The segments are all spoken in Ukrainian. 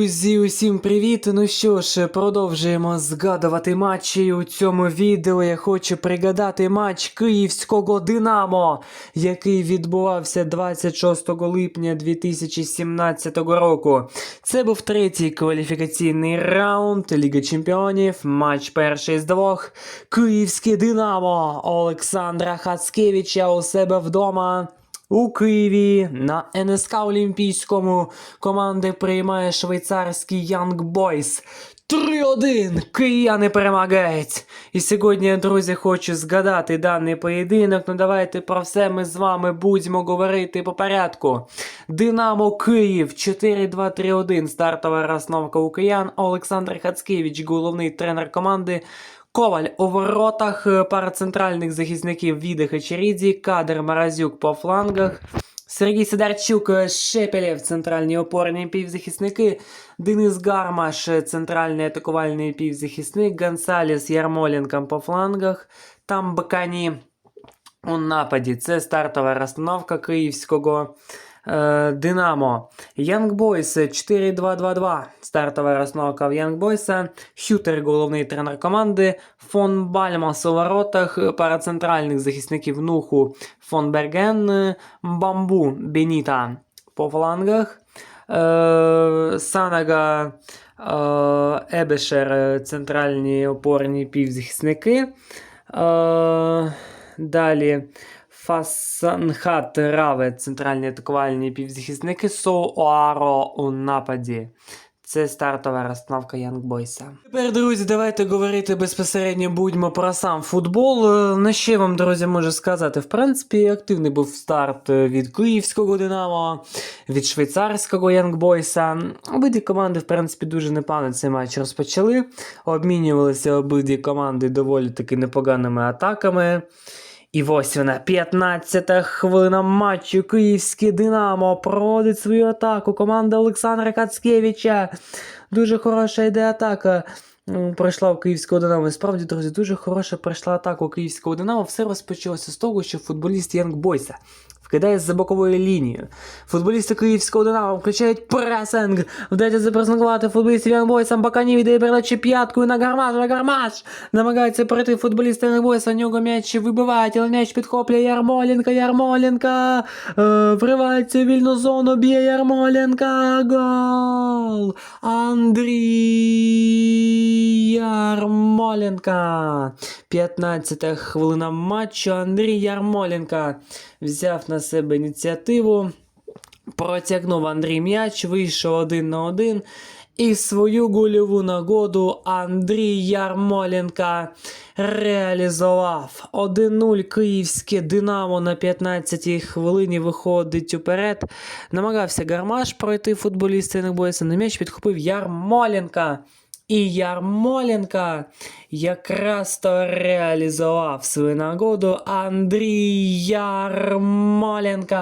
Друзі, усім привіт! Ну що ж, продовжуємо згадувати матчі. У цьому відео я хочу пригадати матч київського Динамо, який відбувався 26 липня 2017 року. Це був третій кваліфікаційний раунд Ліги Чемпіонів, матч перший з двох. Київське Динамо Олександра Хацкевича у себе вдома. У Києві на НСК Олімпійському команди приймає швейцарський Young Boys. 3-1! Кияни перемагають! І сьогодні, друзі, хочу згадати даний поєдинок. Ну давайте про все ми з вами будемо говорити по порядку. Динамо Київ 4-2-3-1. Стартова розновка у киян. Олександр Хацкевич, головний тренер команди. Коваль у воротах, е, пара центральних захисників Віди Хачерідзі, Кадр Маразюк по флангах. Сергій Сидорчук, е, Шепелєв, центральні опорні півзахисники, Денис Гармаш, е, центральний атакувальний півзахисник, Гонсаліс Ярмоленко по флангах, там Бакані у нападі. Це стартова розстановка київського е, Динамо. Young Boys 4-2-2-2. Стартова розстановка в Young Boys. Хютер, головний тренер команди. Фон Бальмас у воротах. Пара центральних захисників Нуху. Фон Берген. е, Бамбу Беніта по флангах. Е, Санага. е, Ебешер, е, центральні опорні півзахисники. Е, Далі Фасанхат Раве, центральні атакувальні півзахисники, Соуаро у нападі. Це стартова розстановка Boys. Тепер, друзі, давайте говорити безпосередньо будьмо про сам футбол. Е, На що вам, друзі, можу сказати? В принципі, активний був старт е, від київського Динамо, від швейцарського Boys. Обидві команди, в принципі, дуже непогано цей матч розпочали. Обмінювалися обидві команди доволі таки непоганими атаками. І ось вона, 15-та хвилина матчу. Київське Динамо проводить свою атаку. Команда Олександра Кацкевича. Дуже хороша йде атака. Пройшла у київського Динамо. І Справді, друзі, дуже хороша пройшла атака у київського Динамо. Все розпочалося з того, що футболіст Янг Бойса вкидає за боковою лінією. Футболісти київського Динамо включають пресинг. Вдається запресингувати футболістів Янг Бойса. Бакані віддає передачі п'яткою на гармаш. на Гармаш намагається пройти футболіста Янг Бойса. У нього м'яч вибивають, але м'яч підхоплює Ярмоленка. Ярмоленка е, вривається в вільну зону. Б'є Ярмоленка. Гол! Андрій Ярмоленка. 15 хвилина матчу. Андрій Ярмоленка взяв на себе ініціативу. Протягнув Андрій м'яч, вийшов один на один. І свою гольову нагоду Андрій Ярмоленка реалізував. 1-0 київське Динамо на 15-й хвилині виходить уперед. Намагався Гармаш пройти футболіста Інебойса, на м'яч підхопив Ярмоленка. І Ярмоленка якраз то реалізував свою нагоду Андрій Ярмоленка.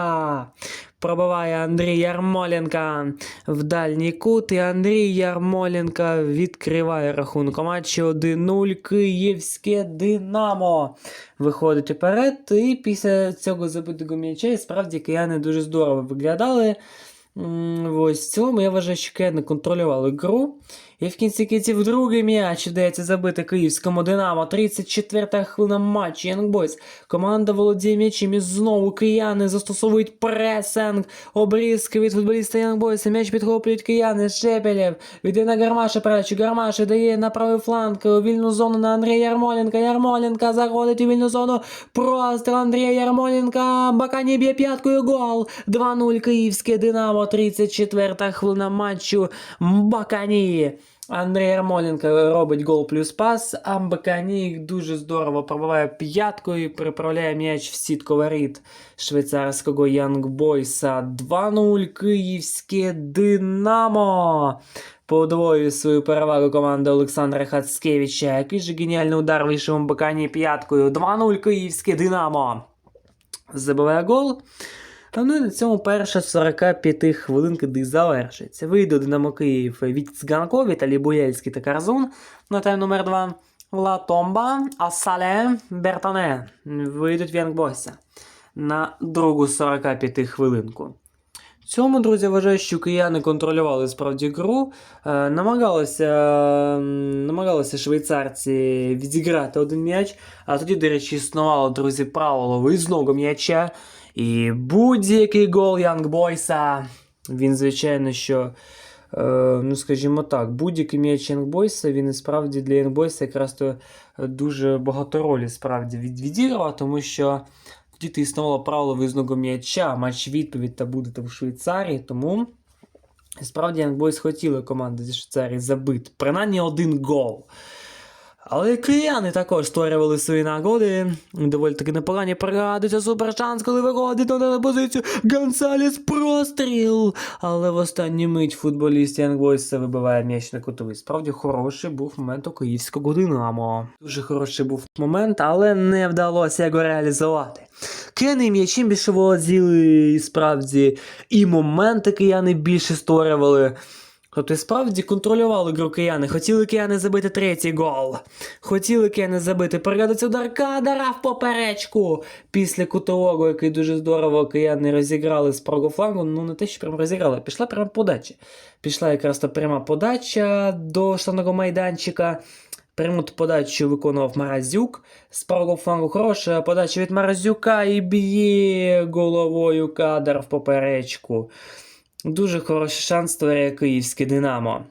Пробиває Андрій Ярмоленка в дальній кут, і Андрій Ярмоленка відкриває рахунок матчі 1-0 Київське Динамо. Виходить уперед, і після цього забитого м'яча справді кияни дуже здорово виглядали. Ось в цілому я вважаю, що кияни контролювали гру. І в кінці кінців другий м'яч вдається забити київському Динамо. 34-та хвилина. Young Boys. Команда володіє м'ячем і знову кияни застосовують пресинг. Обрізки від футболіста Boys. М'яч підхоплюють кияни. Шепелєв. Віде на Гармаша передачу. Гармаш дає на правий фланг. У вільну зону на Андрія Ярмоленка. Ярмоленка заходить у вільну зону. Простріл Андрія Ярмоленка. Бакані б'є п'яткою гол. 2-0 київське Динамо. 34-та хвилина матчу. Бакані. Андрій Ярмоленко робить гол плюс пас, а Бакані дуже здорово пробиває п'яткою і приправляє м'яч в сітку воріт швейцарського Янгбойса. 2-0 київське Динамо. Подвоює свою перевагу команда Олександра Хацкевича. Який же геніальний удар вийшов у Бакані п'яткою. 2-0 київське Динамо. Забиває гол. Та ну і на цьому перша 45 хвилинки де завершиться. Вийде Динамо Київ від Цганков, Віталій Буяльський та Карзун на тайм номер 2. Ла Томба, Асале, Бертоне вийдуть в Янгбойса на другу 45 хвилинку. цьому, друзі, вважаю, що кияни контролювали справді гру, е, намагалися, намагалися швейцарці відіграти один м'яч, а тоді, до речі, існувало, друзі, правило виїзного м'яча. І будь-який гол Янг Бойса, він, звичайно, що. Е, ну, скажімо так, будь-який м'яч Янгбойса, він і справді для Янгбойса якраз то дуже багато ролі справді від, відіграв, тому що тоді існувало правило виїзного м'яча, матч відповідь та будете в Швейцарії, тому справді Янгбойс хотіли команди зі Швейцарії забити, принаймні один гол. Але кияни також створювали свої нагоди. Доволі таки непогані пригадується супершанс, коли виходить на позицію Гонсалес простріл. Але в останню мить футболіст Янгбойса вибиває м'яч на кутовий. Справді хороший був момент у київського Динамо. Дуже хороший був момент, але не вдалося його реалізувати. Кияни м'ячем більше володіли, і справді, і моменти кияни більше створювали. Тобто справді контролювали гру кияни. Хотіли кияни забити третій гол. Хотіли кияни забити. Пригадується удар Кадара в поперечку. Після кутового, який дуже здорово кияни розіграли з правого флангу. Ну не те, що прям розіграли, пішла пряма подача. Пішла якраз та пряма подача до штанного майданчика. Пряму подачу виконував Маразюк. З правого флангу хороша подача від Маразюка і б'є головою кадр в поперечку. Дуже хороший шанс створює київське Динамо.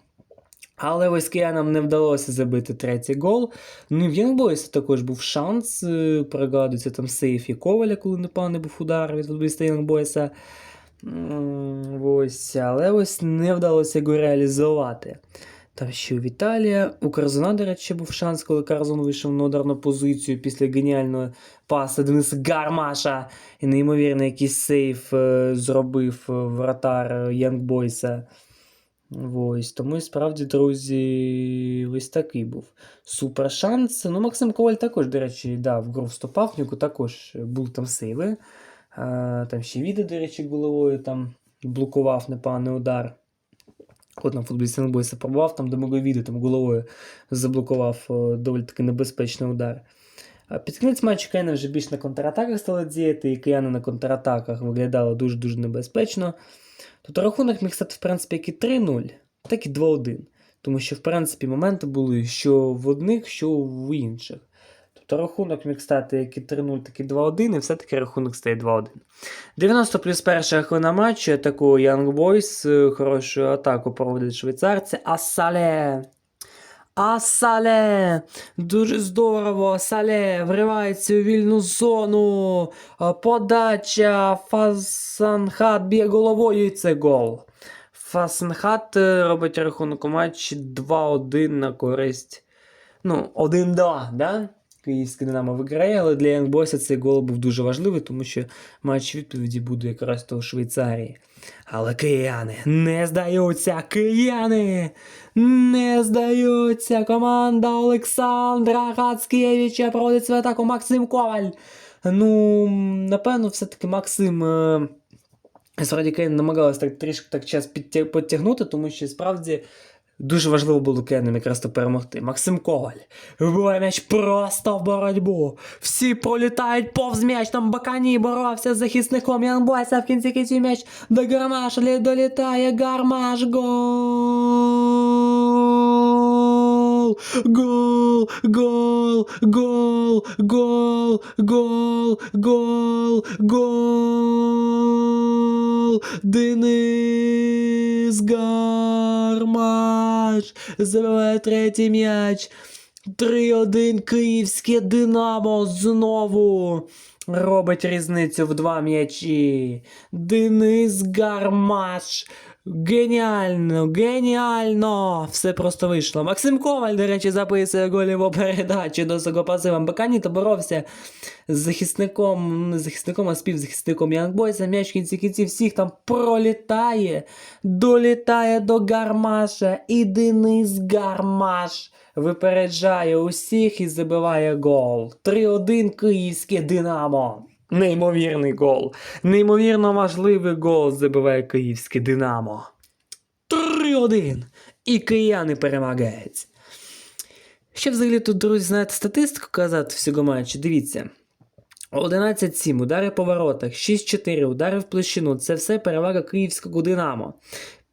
Але ось киянам не вдалося забити третій гол. Ну і в Янгбойсі також був шанс. е, Пригадується там сейф і Коваля, коли непевний був удар від футболіста Янгбойса. Ось, але ось не вдалося його реалізувати. Там ще у Віталія. У Карзона, до речі, був шанс, коли Карзон вийшов на ударну позицію після геніального паса Дениса Гармаша. І неймовірний якийсь сейф е, зробив е, вратар Янгбойса. Ось, тому і справді, друзі, ось такий був супер шанс. Ну, Максим Коваль також, до речі, да, в гру вступав, в нього також був там сейви. Там ще відео, до речі, головою там блокував непоганий удар. От на футболіст Янгбойса пробував, там мого відео там головою заблокував доволі таки небезпечний удар. Під кінець матчу кияни вже більш на контратаках стали діяти, і кияни на контратаках виглядало дуже-дуже небезпечно. Тут рахунок міг стати, в принципі, як і 3-0, так і 2-1. Тому що, в принципі, моменти були що в одних, що в інших. Тобто рахунок міг стати як і 3-0, так і 2-1, і все-таки рахунок стає 2-1. 90 плюс перша хвилина матчу, атакує Young Boys, е, хорошу атаку проводять швейцарці. Асале! Асале! Дуже здорово! Сале вривається у вільну зону. Подача. Фасанхат б'є головою і це гол. Фасанхат е, робить рахунок у матчі 2-1 на користь. Ну, 1-2, да? Київське Динамо виграє, але для Янгбойса цей гол був дуже важливий, тому що матч відповіді буде якраз то у Швейцарії. Але кияни не здаються, кияни не здаються. Команда Олександра Гацкевича проводить свою атаку Максим Коваль. Ну, напевно, все-таки Максим. Е... Справді Кейн намагалась так трішки так час підтягнути, тому що справді дуже важливо було Кейнам якраз то перемогти. Максим Коваль вибиває м'яч просто в боротьбу. Всі пролітають повз м'яч, там Бакані боровся з захисником Янбойса в кінці кінці м'яч до Гармаша долітає Гармаш гол! Гол! Гол! Гол! Гол! Гол! Гол! Гол! Денис Гармаш забиває третій м'яч. 3-1 київське Динамо знову робить різницю в два м'ячі. Денис Гармаш. Геніально, геніально! Все просто вийшло. Максим Коваль, до речі, записує голіву передачу до свого пасива. Баканіто боровся з захисником, ну, не захисником, а співзахисником Янгбойса. М'яч в кінці кінців всіх там пролітає, долітає до Гармаша. І Денис Гармаш випереджає усіх і забиває гол. 3-1 київське Динамо. Неймовірний гол. Неймовірно важливий гол забиває київське Динамо. 3-1. І кияни перемагають. Що взагалі тут, друзі, знаєте, статистику казати всього матчу? Дивіться. 11-7, удари по воротах, 6-4, удари в площину. Це все перевага київського Динамо.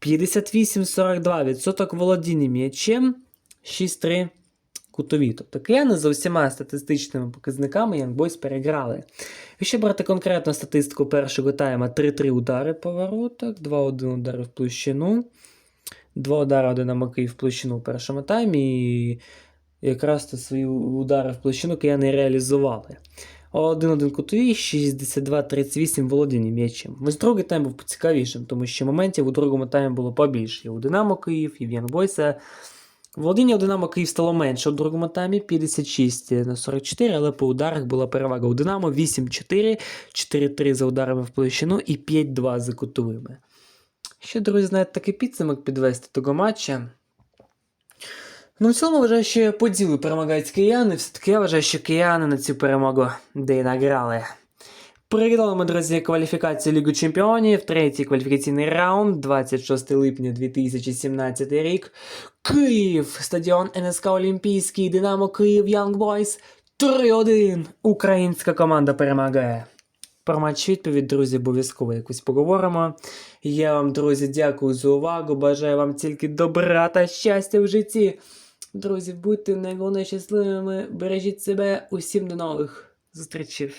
58-42, відсоток володіння м'ячем, 6-3 кутові. Тобто кияни за усіма статистичними показниками Boys переграли. Якщо брати конкретну статистику першого тайма, 3-3 удари по воротах, 2-1 удари в площину, 2 удари Динамо Київ в площину в першому таймі, і якраз то свої удари в площину кияни реалізували. 1-1 кутові, 62-38 володіння м'ячем. Ось другий тайм був цікавішим, тому що моментів у другому таймі було побільше. І у Динамо Київ, і в Янбойса. Володіння у Динамо Київ стало менше у другому таймі 56 на 44, але по ударах була перевага у Динамо 8-4, 4-3 за ударами в площину і 5-2 за кутовими. Ще, друзі, знаєте, такий підсумок підвести того матча. Ну, в цілому вважаю, що по ділу перемагають кияни. Все-таки я вважаю, що кияни на цю перемогу де й награли. Переглядали ми, друзі, кваліфікацію Ліги Чемпіонів, третій кваліфікаційний раунд, 26 липня 2017 рік. Київ, стадіон НСК Олімпійський, Динамо Київ, Young Boys 3-1. Українська команда перемагає. Про матч відповідь, друзі, обов'язково якось поговоримо. Я вам, друзі, дякую за увагу. Бажаю вам тільки добра та щастя в житті. Друзі, будьте найголовніше щасливими, бережіть себе, усім до нових зустрічей.